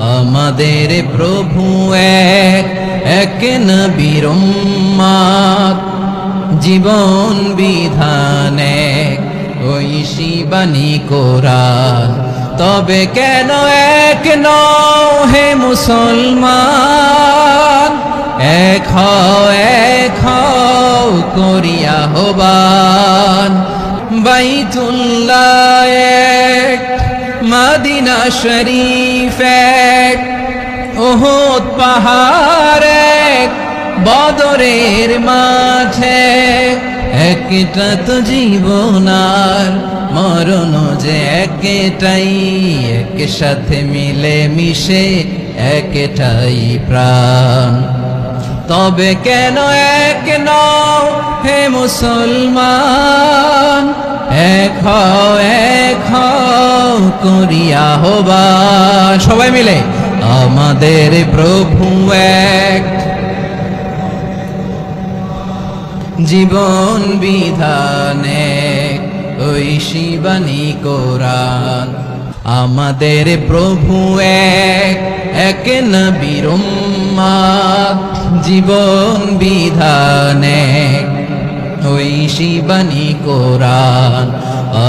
আমাদের প্রভু এক এক নবীর জীবন বিধান এক, ওই শিবানী কোরআন। তবে কেন এক নও হে মুসলমান? এক এক করিয়া হবান বাইতুল্লাহ এক মাদিনা শরীফ। এক ওহদ পাহাড় এক বদরের মাঝে। একটা তো জীবনার মরণ যে একটাই এক সাথে মিলে মিশে একটাই প্রাণ। তবে কেন এক নও হে মুসলমান হও, এক করিয়া হবান সবাই মিলে, আমাদের প্রভু এক। জীবন বিধানে ওই শিবানী কোরআন। আমাদের প্রভু এক এক নবীর জীবন বিধানে ওই শিবানী কোরআন।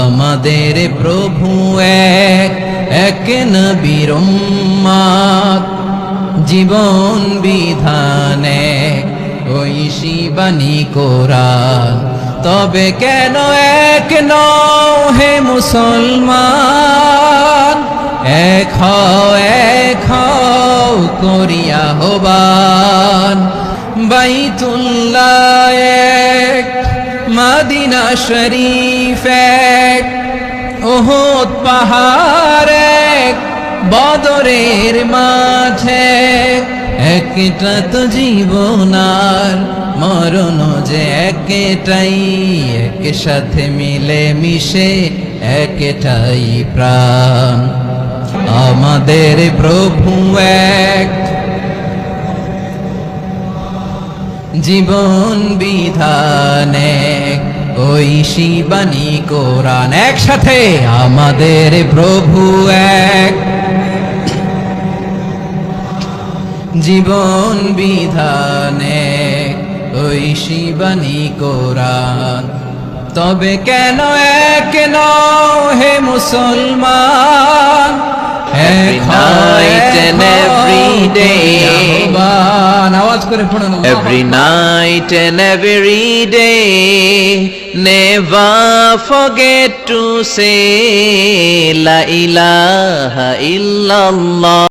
আমাদের প্রভু এক এক নবীর উম্মাদ। জীবন বিধানে ওই শিবানী কোরআন। তবে কেন এক নও হে মুসলমান? এক এক করিয়া হবান। বাইতুল্লাহ এক মাদিনা শরীফ। এক ওহদ পাহাড় এক বদরের মাঝে। একটা তো জীবনার মরণ যে একটাই এক সাথে মিলে মিশে একটাই প্রাণ। আমাদের প্রভু এক জীবন বিধানে ওই শিবানী কোরআন একসাথে আমাদের প্রভু এক জীবন বিধানে ওই শিবানী কোরআন তবে কেন এক নও হে মুসলমান Every night and every day. আওয়াজ করে পড়ুন Every night and every day, never forget to say La ilaha illallah.